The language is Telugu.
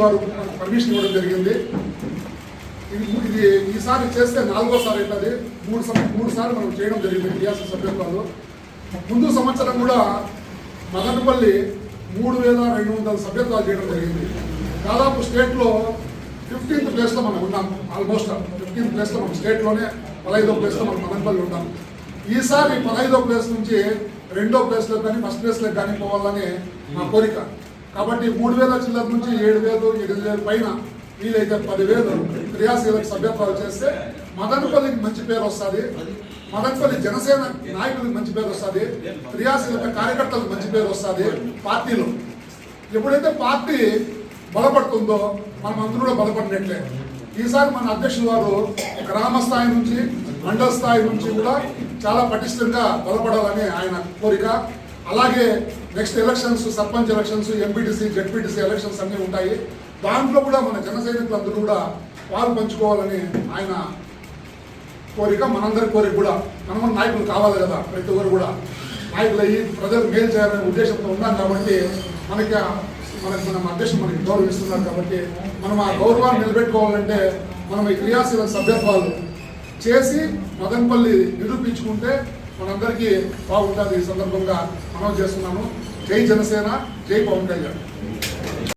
వారు పర్మిషన్ ఇవ్వడం జరిగింది. ఇది ఇది ఈసారి చేస్తే నాలుగోసారి అవుతుంది. మూడు సం మూడు సార్లు మనం చేయడం జరిగింది టీఆర్సీ సభ్యత్వాలు ముందు సంవత్సరం కూడా మదనపల్లి మూడు వేల రెండు వందల సభ్యత్వాలు చేయడం జరిగింది. దాదాపు స్టేట్లో ఫిఫ్టీన్త్ ప్లేస్లో మనం ఉన్నాం. ఆల్మోస్ట్ ఫిఫ్టీన్త్ ప్లేస్లో మనం స్టేట్లోనే పదహైదో ప్లేస్లో మనం మదనపల్లి ఉన్నాం ఈసారి పదహైదో ప్లేస్ నుంచి రెండో ప్లేస్లో కానీ ఫస్ట్ ప్లేస్లో కానీ పోవాలని నా కోరిక. కాబట్టి మూడు వేల చిల్లర నుంచి ఏడు వేలు ఎనిమిది వేలు పైన వీలైతే పదివేలు క్రియాశీలక సభ్యత్వాలు చేస్తే మదనపల్లికి మంచి పేరు వస్తుంది. మదనపల్లి జనసేన నాయకులకు మంచి పేరు వస్తుంది. క్రియాశీలక కార్యకర్తలకు మంచి పేరు వస్తుంది పార్టీలో. ఎప్పుడైతే పార్టీ బలపడుతుందో మనం మంత్రులు కూడా బలపడినట్లే. ఈసారి మన అధ్యక్షుల వారు గ్రామ స్థాయి నుంచి మండల స్థాయి నుంచి కూడా చాలా పటిష్టంగా బలపడాలని ఆయన కోరిక. అలాగే next elections sarpanch elections MPTC ZPTC elections అన్నీ ఉంటాయి. దాంట్లో కూడా మన జన సైనికులందరూ కూడా పాలు పంచుకోవాలని ఆయన కోరిక మనందరి కోరిక కూడా మన నాయకులు కావాలి కదా ప్రతి ఒక్కరు కూడా. నాయకులు అయ్యి ప్రజలు మేలు చేయాలనే ఉద్దేశంతో ఉన్నాం కాబట్టి మనకి మనకి మనం అధ్యక్షులు మనకి గౌరవిస్తున్నారు కాబట్టి మనం ఆ గౌరవాన్ని నిలబెట్టుకోవాలంటే మనం ఈ క్రియాశీల సభ్యత్వాలు చేసి మదనపల్లి నిరూపించుకుంటే మనందరికీ బాగుంటుంది ఈ సందర్భంగా మనం చేస్తున్నాము జై జనసేన జై పవన్ కళ్యాణ్.